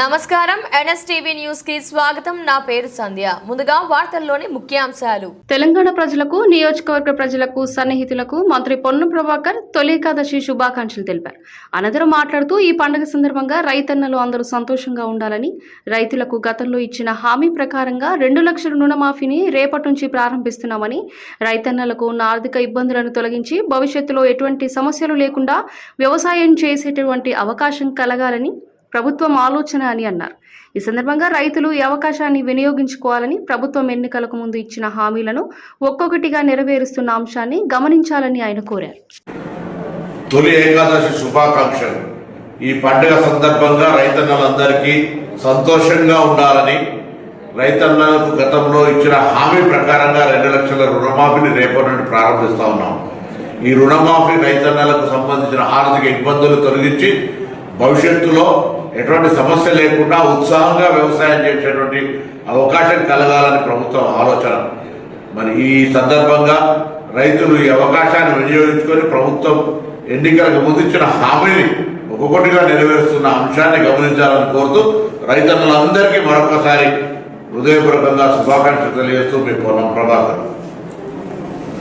నమస్కారం. ఎన్ఎస్టీవీ న్యూస్కి స్వాగతం. నా పేరు సంధ్య. ముందుగా వార్తల్లోని ముఖ్యాంశాలు. తెలంగాణ ప్రజలకు నియోజకవర్గ ప్రజలకు సన్నిహితులకు మంత్రి పొన్ను ప్రభాకర్ తొలి ఏకాదశి శుభాకాంక్షలు తెలిపారు. అనంతరం మాట్లాడుతూ ఈ పండుగ సందర్భంగా రైతన్నలు అందరూ సంతోషంగా ఉండాలని రైతులకు గతంలో ఇచ్చిన హామీ ప్రకారంగా రెండు లక్షల రుణమాఫీని రేపటి నుంచి ప్రారంభిస్తున్నామని రైతన్నలకు ఉన్న ఆర్థిక ఇబ్బందులను తొలగించి భవిష్యత్తులో ఎటువంటి సమస్యలు లేకుండా వ్యవసాయం చేసేటువంటి అవకాశం కలగాలని ప్రభుత్వం ఆలోచన అని అన్నారు. ఈ సందర్భంగా రైతులు ఈ అవకాశాన్ని వినియోగించుకోవాలని ప్రభుత్వం ఎన్నికలకు ముందు ఇచ్చిన హామీలను ఒక్కొక్కటిగా నెరవేరుస్తున్న అంశాన్ని గమనించాలని ఆయన కోరారు. తొలి ఏకాదశి శుభాకాంక్షలు. ఈ పండుగ సందర్భంగా రైతన్నలందరికీ సంతోషంగా ఉండాలని రైతన్నలకు గతంలో ఇచ్చిన హామీ ప్రకారంగా రెండు లక్షల రుణమాఫీని రేపటి నుండి ప్రారంభిస్తా ఉన్నాం. ఈ రుణమాఫీ రైతన్నలకు సంబంధించిన ఆర్థిక ఇబ్బందులు తొలగించి భవిష్యత్తులో ఎటువంటి సమస్య లేకుండా ఉత్సాహంగా వ్యవసాయం చేసేటువంటి అవకాశం కలగాలని ప్రభుత్వం ఆలోచన. మరి ఈ సందర్భంగా రైతులు ఈ అవకాశాన్ని వినియోగించుకొని ప్రభుత్వం ఎన్నికలకు ముందుచ్చిన హామీని ఒక్కొక్కటిగా నెరవేరుస్తున్న అంశాన్ని గమనించాలని కోరుతూ రైతన్నులందరికీ మరొకసారి హృదయపూర్వకంగా శుభాకాంక్షలు తెలియజేస్తూ మీ పొలం ప్రభాకర్.